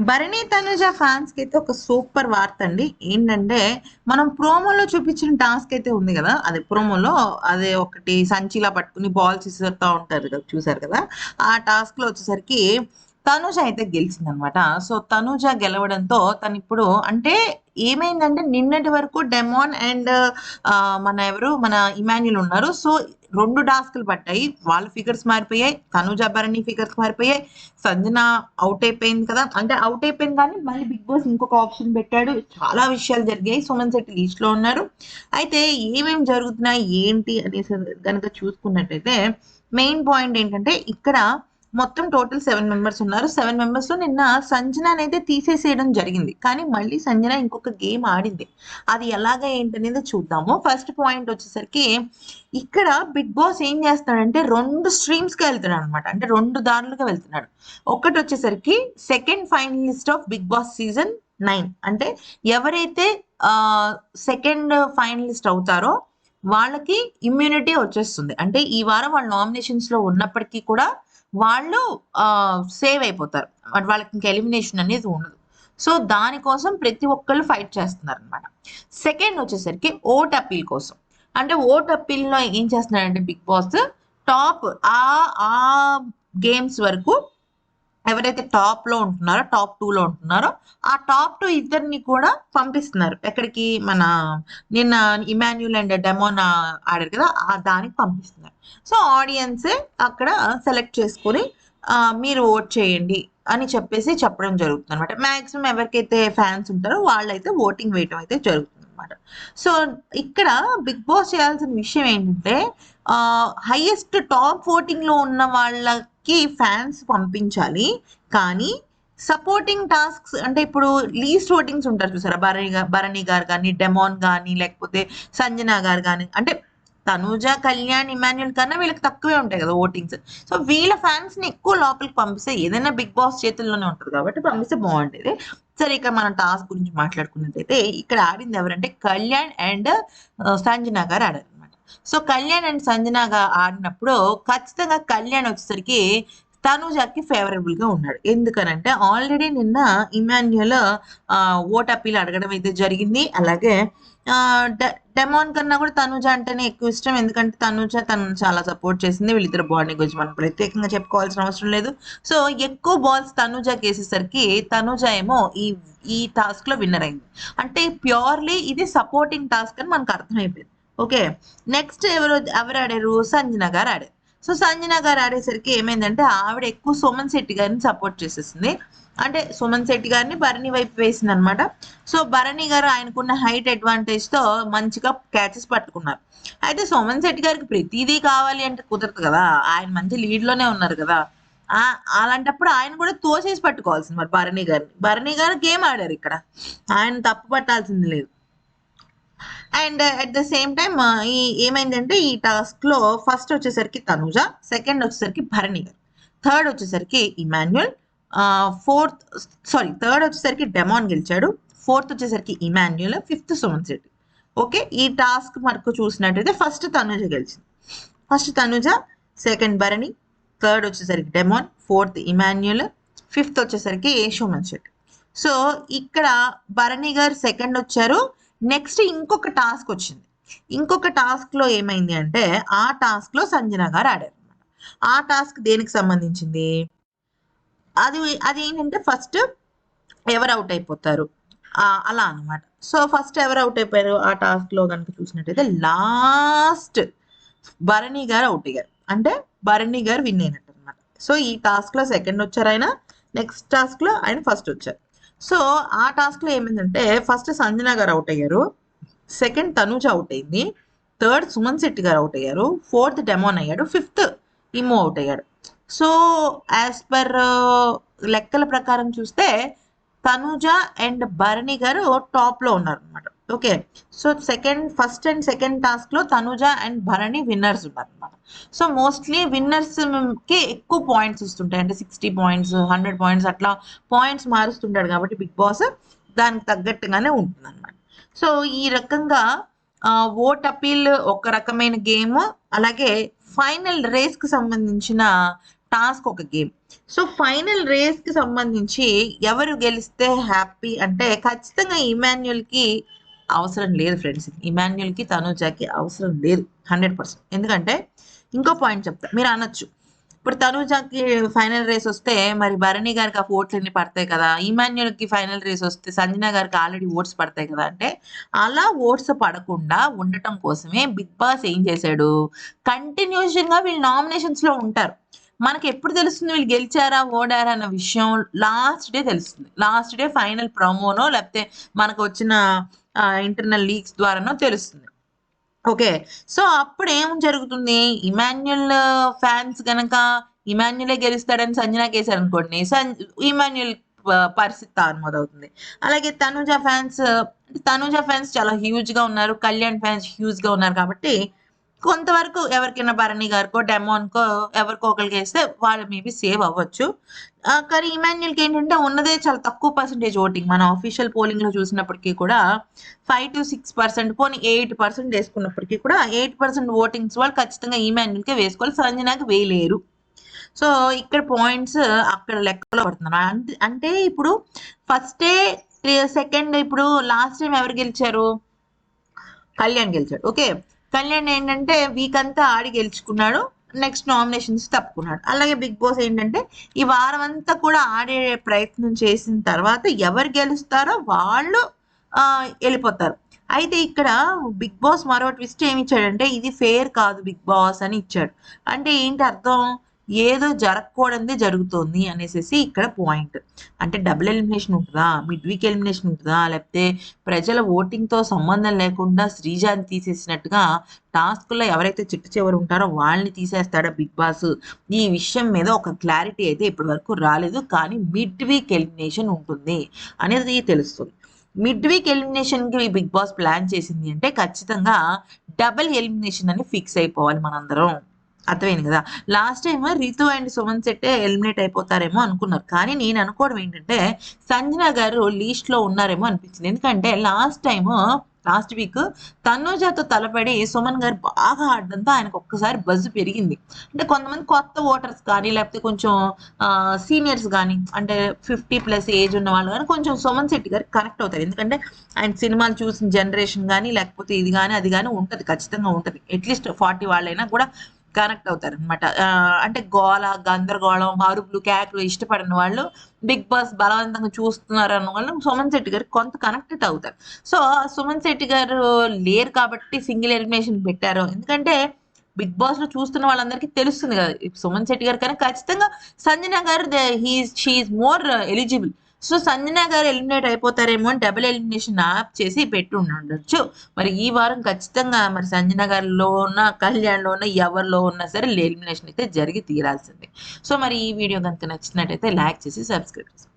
భరణి తనుజ ఫ్యాన్స్కి అయితే ఒక సూపర్ వార్త అండి ఏంటంటే మనం ప్రోమోలో చూపించిన టాస్క్ అయితే ఉంది కదా. అదే ప్రోమోలో అదే ఒకటి సంచిలా పట్టుకుని బాల్స్ ఇసురుతా ఉంటారు కదా చూసారు కదా? ఆ టాస్క్లో వచ్చేసరికి తనుజ అయితే గెలిచిందనమాట. సో తనుజ గెలవడంతో తను ఇప్పుడు అంటే ఏమైందంటే నిన్నటి వరకు డెమాన్ అండ్ మన ఎవరు? మన ఇమాన్యుల్ ఉన్నారు. సో రెండు టాస్క్లు పట్టాయి. వాళ్ళ ఫిగర్స్ మారిపోయాయి. తనుజ భరణి ఫిగర్స్ మారిపోయాయి. సంజన అవుట్ అయిపోయింది కదా. అంటే అవుట్ అయిపోయింది కానీ మళ్ళీ బిగ్ బాస్ ఇంకొక ఆప్షన్ పెట్టాడు. చాలా విషయాలు జరిగాయి. సుమన్ శెట్టి లీస్ట్లో ఉన్నారు. అయితే ఏమేమి జరుగుతున్నాయి? ఏంటి? అనేసి కనుక చూసుకున్నట్టయితే మెయిన్ పాయింట్ ఏంటంటే ఇక్కడ మొత్తం టోటల్ సెవెన్ మెంబర్స్ ఉన్నారు. సెవెన్ మెంబర్స్లో నిన్న సంజన అనేది తీసేసేయడం జరిగింది. కానీ మళ్ళీ సంజన ఇంకొక గేమ్ ఆడింది. అది ఎలాగ ఏంటనేది చూద్దాము. ఫస్ట్ పాయింట్ వచ్చేసరికి ఇక్కడ బిగ్ బాస్ ఏం చేస్తాడంటే రెండు స్ట్రీమ్స్కి వెళ్తున్నాడు అనమాట అంటే రెండు దారులుగా వెళ్తున్నాడు. ఒకటి వచ్చేసరికి second finalist of Bigg Boss season nine అంటే ఎవరైతే సెకండ్ ఫైనలిస్ట్ అవుతారో వాళ్ళకి ఇమ్యూనిటీ వచ్చేస్తుంది. అంటే ఈ వారం వాళ్ళ నామినేషన్స్లో ఉన్నప్పటికీ కూడా వాళ్ళు సేవ్ అయిపోతారు. వాళ్ళకి ఇంకా ఎలిమినేషన్ అనేది ఉండదు. సో దానికోసం ప్రతి ఒక్కళ్ళు ఫైట్ చేస్తున్నారు అనమాట సెకండ్ వచ్చేసరికి ఓట్ అప్పీల్ కోసం. అంటే ఓట్ అప్పీల్లో ఏం చేస్తున్నాడంటే బిగ్ బాస్ టాప్ ఆ ఆ గేమ్స్ వరకు ఎవరైతే టాప్లో ఉంటున్నారో టాప్ టూ లో ఉంటున్నారో ఆ టాప్ టూ ఇద్దరిని కూడా పంపిస్తున్నారు. ఎక్కడికి? మన నిన్న ఇమాన్యుల్ అండ్ డెమోన్ ఆడారు కదా ఆ దానికి పంపిస్తున్నారు. సో ఆడియన్స్ అక్కడ సెలెక్ట్ చేసుకొని మీరు ఓట్ చేయండి అని చెప్పేసి చెప్పడం జరుగుతుంది అనమాట మ్యాక్సిమం ఎవరికైతే ఫ్యాన్స్ ఉంటారో వాళ్ళైతే ఓటింగ్ వేయటం అయితే జరుగుతుంది అనమాట సో ఇక్కడ బిగ్ బాస్ చేయాల్సిన విషయం ఏంటంటే హైయెస్ట్ టాప్ ఓటింగ్లో ఉన్న వాళ్ళ కి ఫ్యాన్స్ పంపించాలి. కానీ సపోర్టింగ్ టాస్క్స్ అంటే ఇప్పుడు లీస్ట్ ఓటింగ్స్ ఉంటారు చూసారా? భరణి భరణి గారు కానీ డెమోన్ కానీ లేకపోతే సంజన గారు కానీ అంటే తనూజ కళ్యాణ్ ఇమాన్యుల్ కన్నా వీళ్ళకి తక్కువే ఉంటాయి కదా ఓటింగ్స్ సో వీళ్ళ ఫ్యాన్స్ని ఎక్కువ లోపలికి పంపిస్తే ఏదైనా బిగ్ బాస్ చేతుల్లోనే ఉంటుంది కాబట్టి పంపిస్తే బాగుంటుంది. సరే ఇక్కడ మనం టాస్క్ గురించి మాట్లాడుకున్నట్టయితే ఇక్కడ ఆడింది ఎవరంటే కళ్యాణ్ అండ్ సంజన గారు ఆడారు. సో కళ్యాణ్ అండ్ సంజనాగా ఆడినప్పుడు ఖచ్చితంగా కళ్యాణ్ వచ్చేసరికి తనుజాకి ఫేవరబుల్గా ఉన్నాడు. ఎందుకనంటే ఆల్రెడీ నిన్న ఇమాన్యుల్ ఓట్ అప్పీల్ అడగడం అయితే జరిగింది. అలాగే డెమోన్ కన్నా కూడా తనుజ అంటేనే ఎక్కువ ఇష్టం. ఎందుకంటే తనుజ తను చాలా సపోర్ట్ చేసింది. వీళ్ళిద్దరు బాడీ గురించి మనం ప్రత్యేకంగా చెప్పుకోవాల్సిన అవసరం లేదు. సో ఎక్కువ బాల్స్ తనుజకి వేసేసరికి తనుజ ఏమో ఈ ఈ టాస్క్లో విన్నర్ అయింది. అంటే ప్యూర్లీ ఇది సపోర్టింగ్ టాస్క్ అని మనకు అర్థమైపోయింది. ఓకే. నెక్స్ట్ ఎవరు ఎవరు ఆడారు సంజన గారు ఆడారు సో సంజన గారు ఆడేసరికి ఏమైందంటే ఆవిడ ఎక్కువ సుమన్ శెట్టి గారిని సపోర్ట్ చేసేసింది. అంటే సుమన్ శెట్టి గారిని భరణి వైపు వేసింది అనమాట సో భరణి గారు ఆయనకున్న హైట్ అడ్వాంటేజ్తో మంచిగా క్యాచెస్ పట్టుకున్నారు. అయితే సుమన్ శెట్టి గారికి ప్రతిదీ కావాలి అంటే కుదరదు కదా. ఆయన మంచి లీడ్లోనే ఉన్నారు కదా. ఆ అలాంటప్పుడు ఆయన కూడా తోసేసి పట్టుకోవాల్సింది మరి భరణి గారిని. భరణి గారు గేమ్ ఆడారు ఇక్కడ. ఆయన తప్పు పట్టాల్సింది లేదు. And at the same time ఈ ఏమైందంటే ఈ టాస్క్లో ఫస్ట్ వచ్చేసరికి తనుజ సెకండ్ వచ్చేసరికి భరణి గారు థర్డ్ వచ్చేసరికి ఇమాన్యుల్ ఫోర్త్ సారీ థర్డ్ వచ్చేసరికి డెమాన్ గెలిచాడు ఫోర్త్ వచ్చేసరికి Emmanuel fifth Suman Shetty. Okay ఈ టాస్క్ మనకు చూసినట్టయితే ఫస్ట్ తనుజ గెలిచింది. First Tanuja second Bharani third వచ్చేసరికి డెమాన్ ఫోర్త్ ఇమాన్యుల్ ఫిఫ్త్ వచ్చేసరికి సుమన్ శెట్టి. సో ఇక్కడ భరణి గారు సెకండ్ వచ్చారు నెక్స్ట్ ఇంకొక టాస్క్ వచ్చింది. ఇంకొక టాస్క్లో ఏమైంది అంటే ఆ టాస్క్లో సంజన గారు ఆడారు ఆ టాస్క్ దేనికి సంబంధించింది? అది అది ఏంటంటే ఫస్ట్ ఎవరు అవుట్ అయిపోతారు? అలా అనమాట సో ఫస్ట్ ఎవరు అవుట్ అయిపోయారు? ఆ టాస్క్లో కనుక చూసినట్టయితే లాస్ట్ భరణి గారు అవుట్ అయ్యారు. అంటే భరణి గారు విన్ అయినట్టు అనమాట సో ఈ టాస్క్లో సెకండ్ వచ్చారు ఆయన. నెక్స్ట్ టాస్క్లో ఆయన ఫస్ట్ వచ్చారు. సో ఆ టాస్క్లో ఏమైందంటే ఫస్ట్ సంజన గారు అవుట్ అయ్యారు. సెకండ్ తనుజ అవుట్ అయింది. థర్డ్ సుమన్ శెట్టి గారు అవుట్ అయ్యారు. ఫోర్త్ డెమోన్ అయ్యాడు. ఫిఫ్త్ ఇమో అవుట్ అయ్యాడు. సో యాజ్ పర్ uh, లెక్కల ప్రకారం చూస్తే తనుజ అండ్ భరణి గారు టాప్లో ఉన్నారు అనమాట okay so second first and second టాస్క్లో తనుజ అండ్ భరణి విన్నర్స్ ఉన్నారు సో మోస్ట్లీ విన్నర్స్కి ఎక్కువ పాయింట్స్ వస్తుంటాయి అంటే సిక్స్టీ పాయింట్స్ హండ్రెడ్ పాయింట్స్ అట్లా పాయింట్స్ మారుస్తుంటాడు కాబట్టి బిగ్ బాస్ దానికి తగ్గట్టుగానే ఉంటుంది అనమాట సో ఈ రకంగా ఓట్ అపీల్ ఒక రకమైన గేమ్ అలాగే ఫైనల్ రేస్కి సంబంధించిన టాస్క్ ఒక గేమ్. సో ఫైనల్ రేస్కి సంబంధించి ఎవరు గెలిస్తే హ్యాపీ అంటే ఖచ్చితంగా ఇమాన్యుల్కి అవసరం లేదు ఫ్రెండ్స్. ఇమాన్యుల్కి అవసరం లేదు హండ్రెడ్ పర్సెంట్. ఎందుకంటే ఇంకో పాయింట్ చెప్తా మీరు అనొచ్చు. ఇప్పుడు తనూజాకి ఫైనల్ రేస్ వస్తే మరి భరణి గారికి ఆ ఓట్లు ఎన్ని పడతాయి కదా? ఇమాన్యుల్కి ఫైనల్ రేస్ వస్తే సంజన గారికి ఆల్రెడీ ఓట్స్ పడతాయి కదా? అంటే అలా ఓట్స్ పడకుండా ఉండటం కోసమే బిగ్ బాస్ ఏం చేశాడు? కంటిన్యూషన్గా వీళ్ళు నామినేషన్స్లో ఉంటారు. మనకి ఎప్పుడు తెలుస్తుంది వీళ్ళు గెలిచారా ఓడారా అన్న విషయం లాస్ట్ డే తెలుస్తుంది. లాస్ట్ డే ఫైనల్ ప్రమోనో లేకపోతే మనకు వచ్చిన ఇంటర్నల్ లీక్స్ ద్వారానో తెలుస్తుంది. ఓకే సో అప్పుడు ఏం జరుగుతుంది? ఇమాన్యుల్ ఫ్యాన్స్ గనక ఇమాన్యులే గెలుస్తాడని సంజనాకి వేశారు అనుకోండి సన్ ఇమాన్యుల్ పరిస్థితి తారుమోదవుతుంది అలాగే తనుజ ఫ్యాన్స్ తనుజ ఫ్యాన్స్ చాలా హ్యూజ్గా ఉన్నారు కళ్యాణ్ ఫ్యాన్స్ హ్యూజ్గా ఉన్నారు కాబట్టి కొంతవరకు ఎవరికైనా భరణి గారికో డెమోన్కో ఎవరికో ఒకరికి వేస్తే వాళ్ళు మేబీ సేవ్ అవ్వచ్చు. కానీ ఇమాన్యుల్కి ఏంటంటే ఉన్నదే చాలా తక్కువ పర్సెంటేజ్ ఓటింగ్. మన అఫీషియల్ పోలింగ్లో చూసినప్పటికీ కూడా ఫైవ్ టు సిక్స్ పర్సెంట్ పోనీ ఎయిట్ పర్సెంట్ వేసుకున్నప్పటికీ కూడా ఎయిట్ పర్సెంట్ ఓటింగ్స్ వాళ్ళు ఖచ్చితంగా ఇమాన్యుల్కే వేసుకోవాలి. సంజనాకి వేయలేరు. సో ఇక్కడ పాయింట్స్ అక్కడ లెక్కలో పడుతున్నారు. అంటే అంటే ఇప్పుడు ఫస్ట్ సెకండ్ ఇప్పుడు లాస్ట్ టైం ఎవరు గెలిచారు? కళ్యాణ్ గెలిచాడు. ఓకే? కళ్యాణ్ ఏంటంటే వీక్ అంతా ఆడి గెలుచుకున్నాడు నెక్స్ట్ నామినేషన్స్ తప్పుకున్నాడు. అలాగే బిగ్ బాస్ ఏంటంటే ఈ వారం అంతా కూడా ఆడే ప్రయత్నం చేసిన తర్వాత ఎవరు గెలుస్తారో వాళ్ళు వెళ్ళిపోతారు. అయితే ఇక్కడ బిగ్ బాస్ మరో ట్విస్ట్ ఏమి ఇచ్చాడంటే ఇది ఫేర్ కాదు బిగ్ బాస్ అని ఇచ్చాడు. అంటే ఏంటి అర్థం? ఏదో జరగకూడదే జరుగుతోంది అనేసి ఇక్కడ పాయింట్ అంటే డబుల్ ఎలిమినేషన్ ఉంటుందా? మిడ్ వీక్ ఎలిమినేషన్ ఉంటుందా? లేకపోతే ప్రజల ఓటింగ్తో సంబంధం లేకుండా శ్రీజాని తీసేసినట్టుగా టాస్క్లో ఎవరైతే చిట్టు చివరి ఉంటారో వాళ్ళని తీసేస్తాడా బిగ్ బాస్? ఈ విషయం మీద ఒక క్లారిటీ అయితే ఇప్పటి వరకు రాలేదు. కానీ మిడ్ వీక్ ఎలిమినేషన్ ఉంటుంది అనేది తెలుస్తుంది. మిడ్ వీక్ ఎలిమినేషన్కి బిగ్ బాస్ ప్లాన్ చేసింది అంటే ఖచ్చితంగా డబుల్ ఎలిమినేషన్ అని ఫిక్స్ అయిపోవాలి మనందరం. అర్థమైంది కదా? Last time Ritu and Suman సెట్టే eliminate అయిపోతారేమో అనుకున్నారు. కానీ నేను అనుకోవడం ఏంటంటే సంజన గారు లీస్ట్లో ఉన్నారేమో అనిపించింది. ఎందుకంటే లాస్ట్ టైం లాస్ట్ వీక్ తనుజాతో తలపడి సుమన్ గారు బాగా ఆడడంతో ఆయనకు ఒక్కసారి బజ్ పెరిగింది. అంటే కొంతమంది కొత్త ఓటర్స్ కానీ లేకపోతే కొంచెం సీనియర్స్ కానీ అంటే ఫిఫ్టీ ప్లస్ ఏజ్ ఉన్న వాళ్ళు కానీ కొంచెం సుమన్ శెట్టి గారికి కనెక్ట్ అవుతారు. ఎందుకంటే ఆయన సినిమాలు చూసిన జనరేషన్ కానీ లేకపోతే ఇది కానీ అది కానీ ఉంటుంది ఖచ్చితంగా ఉంటుంది. అట్లీస్ట్ ఫార్టీ వాళ్ళైనా కూడా కనెక్ట్ అవుతారు అనమాట అంటే గోల గందరగోళం అరుపులు కేకలు ఇష్టపడిన వాళ్ళు బిగ్ బాస్ బలవంతంగా చూస్తున్నారు అన్న వాళ్ళు సుమన్ శెట్టి గారు కొంత కనెక్టెడ్ అవుతారు. సో సుమన్ శెట్టి గారు లేరు కాబట్టి సింగిల్ ఎలిమినేషన్ పెట్టారు. ఎందుకంటే బిగ్ బాస్లో చూస్తున్న వాళ్ళందరికీ తెలుస్తుంది కదా సుమన్ శెట్టి గారు కానీ ఖచ్చితంగా Sanjana garu he she's more eligible. So Sanjana garu eliminate అయిపోతారేమో అని డబుల్ ఎలిమినేషన్ ఆప్ చేసి పెట్టి ఉండొచ్చు. మరి ఈ వారం ఖచ్చితంగా మరి సంజన గారిలో ఉన్న కళ్యాణ్లో ఉన్న ఎవరిలో ఉన్నా సరే ఎలిమినేషన్ అయితే జరిగి తీరాల్సిందే. సో మరి ఈ వీడియో కనుక నచ్చినట్టయితే లైక్ చేసి సబ్స్క్రైబ్ చేసుకోండి.